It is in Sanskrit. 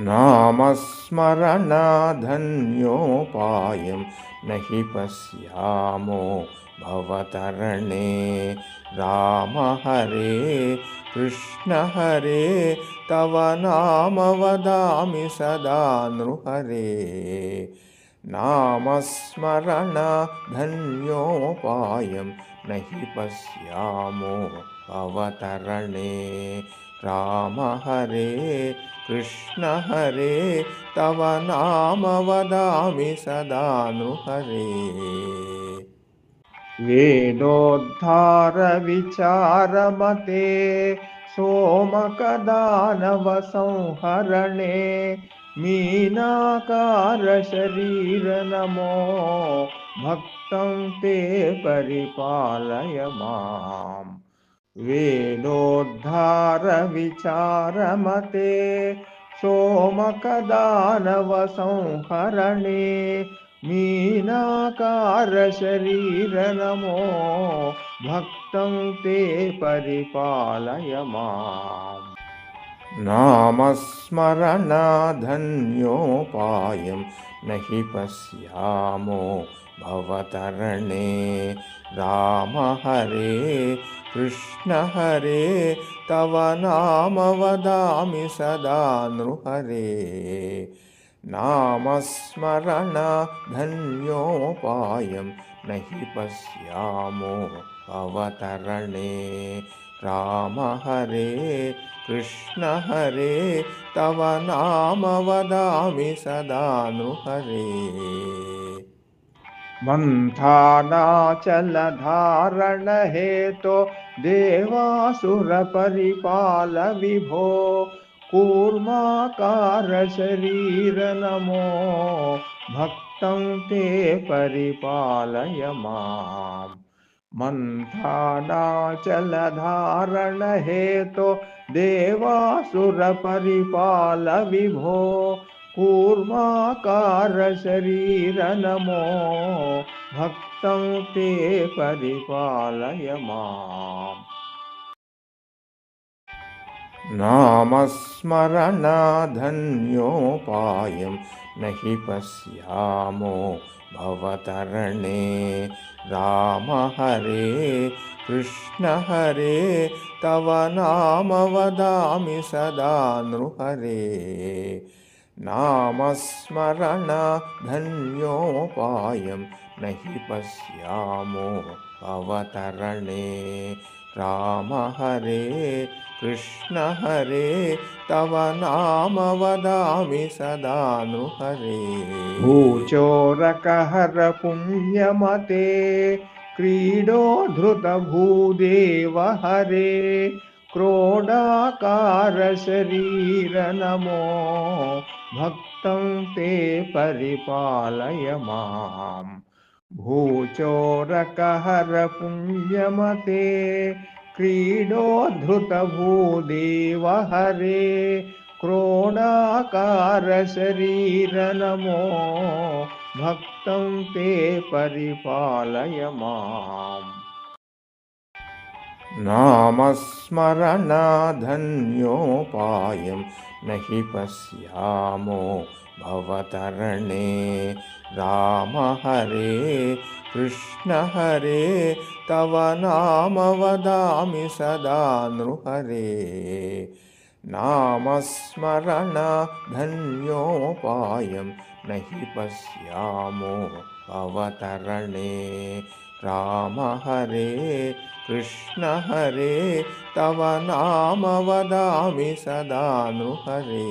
नामस्मरणाधन्योपायं न हि पश्यामो भवतरणे। राम हरे कृष्ण हरे तव नाम वदामि सदा नृहरे नामस्मरणधन्योपायं न हि पश्यामो भवतरणे राम हरे कृष्ण हरे तव नाम वदामि सदा नृहरे वेदोद्धारविचारमते सोमकदानवसंहरणे मीनाकारशरीरनमो भक्तं ते परिपालय माम् वेदोद्धारविचारमते सोमकदानवसंहरणे मीनाकारशरीरनमो भक्तं ते परिपालय माम् नामस्मरणाधन्योपायं न हि पश्यामो भवतरणे। राम हरे कृष्ण हरे तव नाम वदामि सदा नृहरे। नामस्मरणधन्योपायं न हि पश्यामो भवतरणे राम हरे कृष्ण हरे तव नाम वदामि सदा मन्थानाचलधारणहेतो देवासुरपरिपाल विभो कूर्माकारशरीरनमो भक्तं ते परिपालय माम् मन्थानाचलधारणहेतो देवासुरपरिपाल विभो कूर्माकारशरीरनमो भक्तं ते परिपालय माम्। नामस्मरणाधन्योपायं न हि पश्यामो भवतरणे राम हरे कृष्ण हरे तव नाम वदामि सदा नृहरे नामस्मरणधन्योपायं न हि पश्यामो भवतरणे राम हरे, कृष्ण हरे, तव नाम वदामि सदा नृहरे भूचोरकहर पुण्यमते, क्रीडो धृतभूदेव हरे क्रोडाकारशरीरनमो भक्तं ते परिपालय माम्। भूचोरकहर पुण्यमते क्रीडोद्धृतभूदेव हरे क्रोडाकारशरीरनमो भक्तं ते परिपालय माम् नामस्मरणाधन्योपायं न हि पश्यामो भवतरणे। राम हरे कृष्ण हरे तव नाम वदामि सदा नृहरे। नामस्मरणधन्योपायं न हि पश्यामो भवतरणे। राम हरे कृष्ण हरे तव नाम वदामि सदा नृहरे